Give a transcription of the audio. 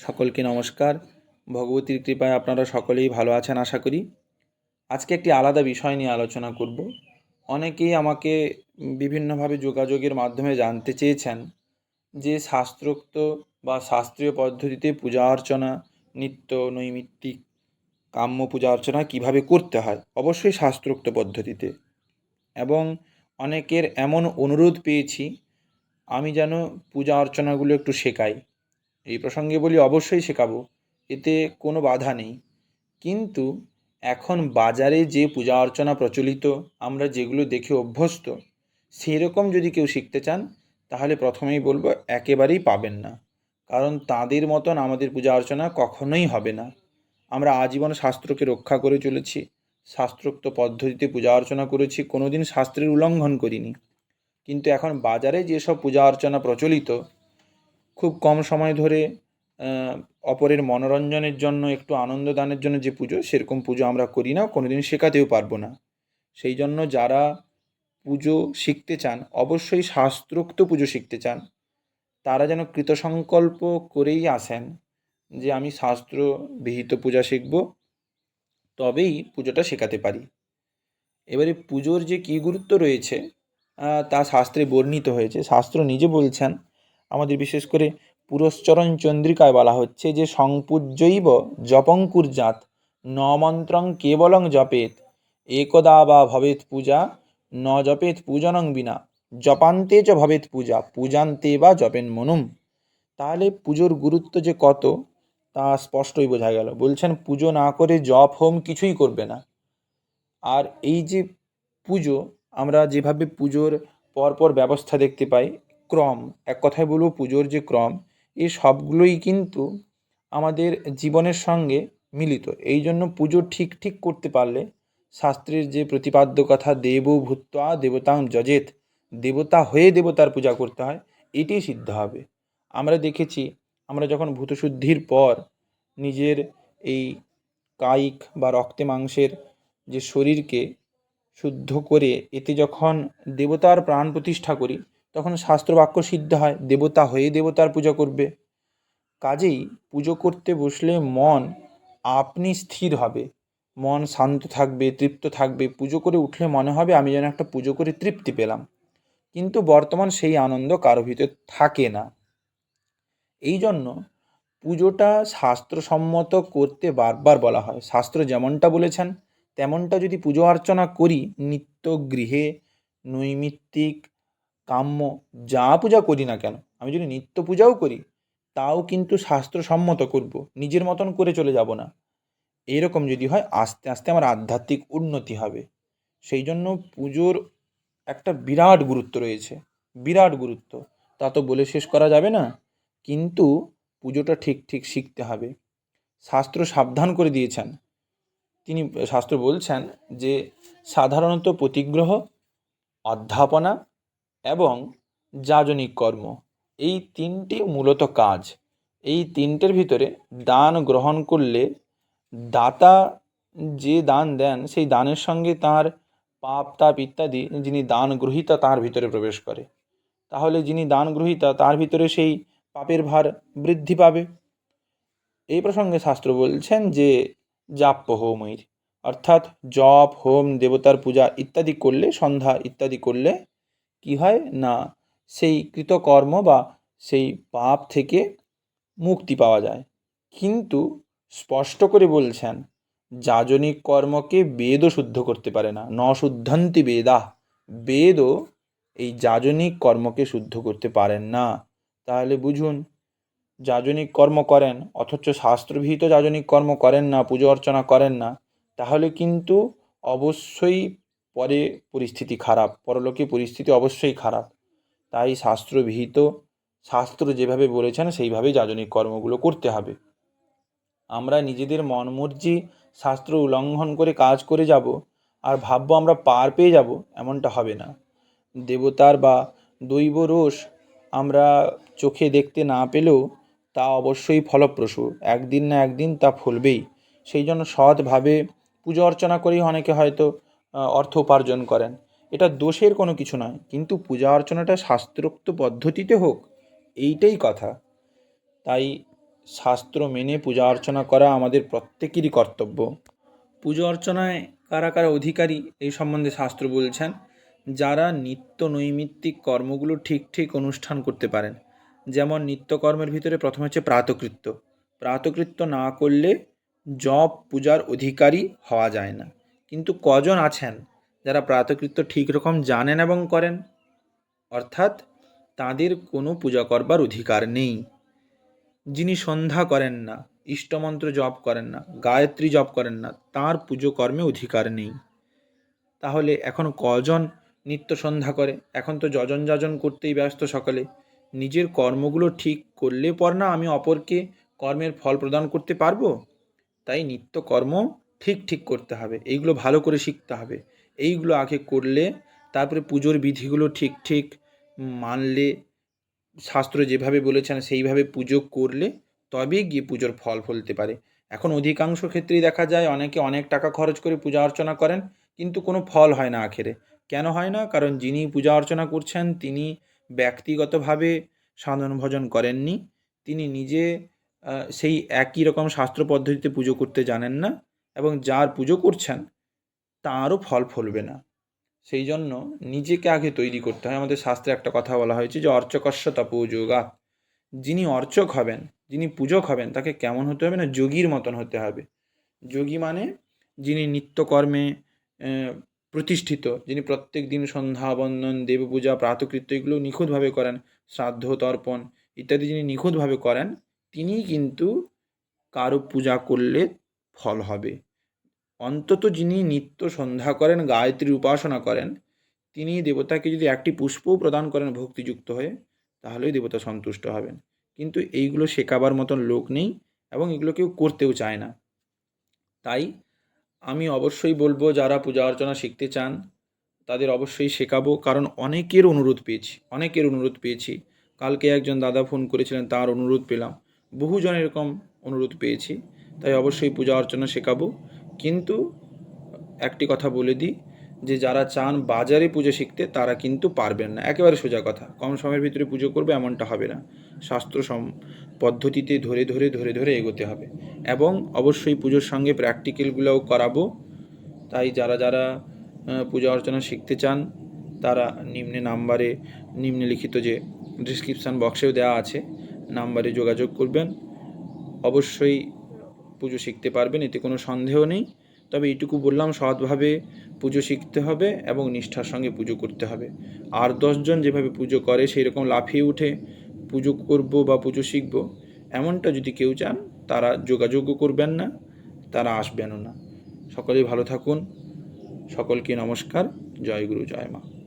সকলকে নমস্কার। ভগবতীর কৃপায় আপনারা সকলেই ভালো আছেন, আশা করি। আজকে একটি আলাদা বিষয় নিয়ে আলোচনা করব। অনেকেই আমাকে বিভিন্নভাবে যোগাযোগের মাধ্যমে জানতে চেয়েছেন যে শাস্ত্রোক্ত বা শাস্ত্রীয় পদ্ধতিতে পূজা অর্চনা, নিত্য, নৈমিত্তিক, কাম্য পূজা অর্চনা কীভাবে করতে হয়, অবশ্যই শাস্ত্রোক্ত পদ্ধতিতে। এবং অনেকের এমন অনুরোধ পেয়েছি, আমি যেন পূজা অর্চনাগুলো একটু শেখাই। এই প্রসঙ্গে বলি অবশ্যই শেখাবো, এতে কোনো বাধা নেই। কিন্তু এখন বাজারে যে পূজা অর্চনা প্রচলিত, আমরা যেগুলো দেখে অভ্যস্ত, সেরকম যদি কেউ শিখতে চান, তাহলে প্রথমেই বলব একেবারেই পাবেন না। কারণ তাদের মতন আমাদের পূজা অর্চনা কখনোই হবে না। আমরা আজীবন শাস্ত্রকে রক্ষা করে চলেছি, শাস্ত্রোক্ত পদ্ধতিতে পূজা অর্চনা করেছি, কোনোদিন শাস্ত্রের উল্লঙ্ঘন করিনি। কিন্তু এখন বাজারে যেসব পূজা অর্চনা প্রচলিত খুব কম সময় ধরে অপরের মনোরঞ্জনের জন্য, একটু আনন্দ দানের জন্য যে পুজো, সেরকম পুজো আমরা করি না, কোনোদিন শেখাতেও পারব না। সেই জন্য যারা পুজো শিখতে চান, অবশ্যই শাস্ত্রোক্ত পুজো শিখতে চান। তারা যেন কৃতসংকল্প করেই আসেন যে, আমি শাস্ত্র বিহিত পূজা শিখব, তবেই পুজোটা শেখাতে পারি। এবারে পুজোর যে কী গুরুত্ব রয়েছে তা শাস্ত্রে বর্ণিত হয়েছে। শাস্ত্র নিজে বলছেন আমাদের বিশেষ করে পুরশ্চরণ চন্দ্রিকায় বলা হচ্ছে যে সংপূজ্যৈব জপঙ্কুর্জাত ন মন্ত্রং কেবলং জপেত, একদা বা ভবেত পূজা, ন জপেত পূজনং বিনা, জপান্তে চ ভবেত পূজা, পূজান্তে বা জপেন মনুম। তাহলে পুজোর গুরুত্ব যে কত, তা স্পষ্টই বোঝা গেল। বলছেন, পুজো না করে জপ হোম কিছুই করবে না। আর এই যে পুজো, আমরা যেভাবে পুজোর পরপর ব্যবস্থা দেখতে পাই ক্রম, এক কথায় বলব পুজোর যে ক্রম, এই সবগুলোই কিন্তু আমাদের জীবনের সঙ্গে মিলিত। এই জন্য পুজো ঠিক ঠিক করতে পারলে শাস্ত্রের যে প্রতিপাদ্য কথা, দেব ভূত্বা দেবতাং যজেত দেবতা হয়ে দেবতার পূজা করতে হয় এটি সিদ্ধ হবে। আমরা দেখেছি, আমরা যখন ভূতশুদ্ধির পর নিজের এই কায়িক বা রক্তে মাংসের যে শরীরকে শুদ্ধ করে, এতে যখন দেবতার প্রাণ প্রতিষ্ঠা করি তখন শাস্ত্র বাক্য সিদ্ধ হয়, দেবতা হয়ে দেবতার পুজো করবে। কাজেই পুজো করতে বসলে মন আপনি স্থির হবে। মন শান্ত থাকবে, তৃপ্ত থাকবে। পুজো করে উঠলে মনে হবে আমি যেন একটা পুজো করে তৃপ্তি পেলাম। কিন্তু বর্তমান সেই আনন্দ কারও ভিতর থাকে না। এই জন্য পুজোটা শাস্ত্রসম্মত করতে বারবার বলা হয়। শাস্ত্র যেমনটা বলেছেন, তেমনটা যদি পুজো অর্চনা করি, নিত্য গৃহে নৈমিত্তিক কাম্য, যা পূজা করি না কেন, আমি যদি নিত্য পূজাও করি, তাও কিন্তু শাস্ত্রসম্মত করব, নিজের মতন করে চলে যাব না। এরকম যদি হয়, আস্তে আস্তে আমার আধ্যাত্মিক উন্নতি হবে। সেই জন্য পুজোর একটা বিরাট গুরুত্ব রয়েছে, বিরাট গুরুত্ব। তা তো বলে শেষ করা যাবে না, কিন্তু পুজোটা ঠিক ঠিক শিখতে হবে। শাস্ত্র সাবধান করে দিয়েছেন। তিনি, শাস্ত্র বলছেন যে, সাধারণত প্রতিগ্রহ অধ্যাপনা এবং যাজনিক কর্ম। এই তিনটি মূলত কাজ। এই তিনটের ভিতরে দান গ্রহণ করলে দাতা যে দান দেন, সেই দানের সঙ্গে তার পাপ, তাপ ইত্যাদি যিনি দান গ্রহীতা তার ভিতরে প্রবেশ করে। তাহলে যিনি দান গ্রহীতা তার ভিতরে সেই পাপের ভার বৃদ্ধি পাবে। এই প্রসঙ্গে শাস্ত্র বলছেন যে, জাপ্য হোমৈর, অর্থাৎ জপ, হোম, দেবতার পূজা ইত্যাদি করলে, সন্ধ্যা ইত্যাদি করলে কি হয়? না, সেই কৃতকর্ম বা সেই পাপ থেকে মুক্তি পাওয়া যায়। কিন্তু স্পষ্ট করে বলছেন যাজনিক কর্মকে বেদও শুদ্ধ করতে পারে না ন শুদ্ধন্তি বেদা বেদও এই যাজনিক কর্মকে শুদ্ধ করতে পারেন না। তাহলে বুঝুন যাজনিক কর্ম করেন, অথচ শাস্ত্রবিহিত যাজনিক কর্ম করেন না, পুজো অর্চনা করেন না, তাহলে কিন্তু অবশ্যই পরে পরিস্থিতি খারাপ, পরলোকে পরিস্থিতি অবশ্যই খারাপ। তাই শাস্ত্রবিহিত শাস্ত্র যেভাবে বলেছেন, সেইভাবেই যাজনিক কর্মগুলো করতে হবে। আমরা নিজেদের মনমর্জি শাস্ত্র উল্লঙ্ঘন করে কাজ করে যাব আর ভাববো আমরা পার পেয়ে যাব, এমনটা হবে না। দেবতার বা দৈব রোষ আমরা চোখে দেখতে না পেলেও তা অবশ্যই ফলপ্রসূ। একদিন না একদিন তা ফলবেই। সেই জন্য সৎভাবে পুজো অর্চনা করেই অনেকে হয়তো অর্থ উপার্জন করেন। এটা দোষের কোনো কিছু নয়, কিন্তু পূজা অর্চনাটা শাস্ত্রোক্ত পদ্ধতিতে হোক, এইটাই কথা। তাই শাস্ত্র মেনে পূজা অর্চনা করা আমাদের প্রত্যেকেরই কর্তব্য। পুজো অর্চনায় কারা কারা অধিকারী, এই সম্বন্ধে শাস্ত্র বলছেন, যারা নিত্য নৈমিত্তিক কর্মগুলো ঠিক ঠিক অনুষ্ঠান করতে পারেন। যেমন নিত্যকর্মের ভিতরে প্রথমে হচ্ছে প্রাতকৃত্য। প্রাতকৃত্য না করলে জপ পূজার অধিকারী হওয়া যায় না। কিন্তু কজন আছেন যারা প্রাতকৃত্য ঠিক রকম জানেন এবং করেন? অর্থাৎ তাদের কোনো পূজা করবার অধিকার নেই। যিনি সন্ধ্যা করেন না, ইষ্টমন্ত্র জপ করেন না, গায়ত্রী জপ করেন না, তার পুজো কর্মে অধিকার নেই। তাহলে এখন কজন নিত্য সন্ধ্যা করে? এখন তো যজন যাজন করতেই ব্যস্ত সকলে। নিজের কর্মগুলো ঠিক করলে পর না আমি অপরকে কর্মের ফল প্রদান করতে পারব? তাই নিত্য কর্ম ঠিক ঠিক করতে হবে। এইগুলো ভালো করে শিখতে হবে। এইগুলো আগে করলে তারপরে পুজোর বিধিগুলো ঠিক ঠিক মানলে, শাস্ত্র যেভাবে বলেছেন সেইভাবে পুজো করলে তবেই গিয়ে পুজোর ফল ফলতে পারে। এখন অধিকাংশ ক্ষেত্রেই দেখা যায় অনেকে অনেক টাকা খরচ করে পূজা অর্চনা করেন, কিন্তু কোনো ফল হয় না আখেরে। কেন হয় না? কারণ যিনি পূজা অর্চনা করছেন, তিনি ব্যক্তিগতভাবে সাধন ভজন করেননি, তিনি নিজে সেই একই রকম শাস্ত্র পদ্ধতিতে পুজো করতে জানেন না। এবং যার পুজো করছেন, তারও ফল ফলবে না। সেই জন্য নিজেকে আগে তৈরি করতে হয়। আমাদের শাস্ত্রে একটা কথা বলা হয়েছে যে, অর্চকস্য তপোযোগা যিনি অর্চক হবেন, যিনি পূজক হবেন, তাকে কেমন হতে হবে না? যোগীর মতন হতে হবে। যোগী মানে যিনি নিত্যকর্মে প্রতিষ্ঠিত, যিনি প্রত্যেক দিন সন্ধ্যা, বন্দন, দেবপূজা, প্রাতকৃত্য এগুলো নিখুঁতভাবে করেন, শ্রাদ্ধ, তর্পণ ইত্যাদি যিনি নিখুঁতভাবে করেন, তিনিই কিন্তু কারও পূজা করলে ফল হবে। অন্তত যিনি নিত্য সন্ধ্যা করেন গায়ত্রীর উপাসনা করেন, তিনি দেবতাকে যদি একটি পুষ্পও প্রদান করেন ভক্তিযুক্ত হয়ে, তাহলেই দেবতা সন্তুষ্ট হবেন। কিন্তু এইগুলো শেখাবার মতন লোক নেই এবং এগুলো কেউ করতেও চায় না। তাই আমি অবশ্যই বলব, যারা পূজা অর্চনা শিখতে চান, তাদের অবশ্যই শেখাবো। কারণ অনেকের অনুরোধ পেয়েছি, অনেকের অনুরোধ পেয়েছি। কালকে একজন দাদা ফোন করেছিলেন, তার অনুরোধ পেলাম। বহুজন এরকম অনুরোধ পেয়েছি। তাই অবশ্যই পূজা অর্চনা শেখাবো। কিন্তু একটি কথা বলে দিই যে, যারা চান বাজারে পুজো শিখতে, তারা কিন্তু পারবেন না। একেবারে সোজা কথা। কম সময়ের ভিতরে পুজো করবে এমনটা হবে না। শাস্ত্র সম পদ্ধতিতে ধরে ধরে ধরে ধরে এগোতে হবে। এবং অবশ্যই পুজোর সঙ্গে প্র্যাকটিক্যালগুলোও করাবো। তাই যারা যারা পূজা অর্চনা শিখতে চান, তারা নিম্নে নাম্বারে, নিম্নে লিখিত যে ডিসক্রিপশান বক্সেও দেওয়া আছে, নাম্বারে যোগাযোগ করবেন। অবশ্যই পুজো শিখতে পারবেন, এতে কোনো সন্দেহ নেই। তবে এইটুকু বললাম, সৎভাবে পুজো শিখতে হবে এবং নিষ্ঠার সঙ্গে পুজো করতে হবে। আর দশজন যেভাবে পুজো করে সেই রকম লাফিয়ে উঠে পুজো করব বা পুজো শিখব, এমনটা যদি কেউ চান, তারা যোগাযোগও করবেন না, তারা আসবেনও না। সকলেই ভালো থাকুন। সকলকে নমস্কার। জয় গুরু, জয় মা।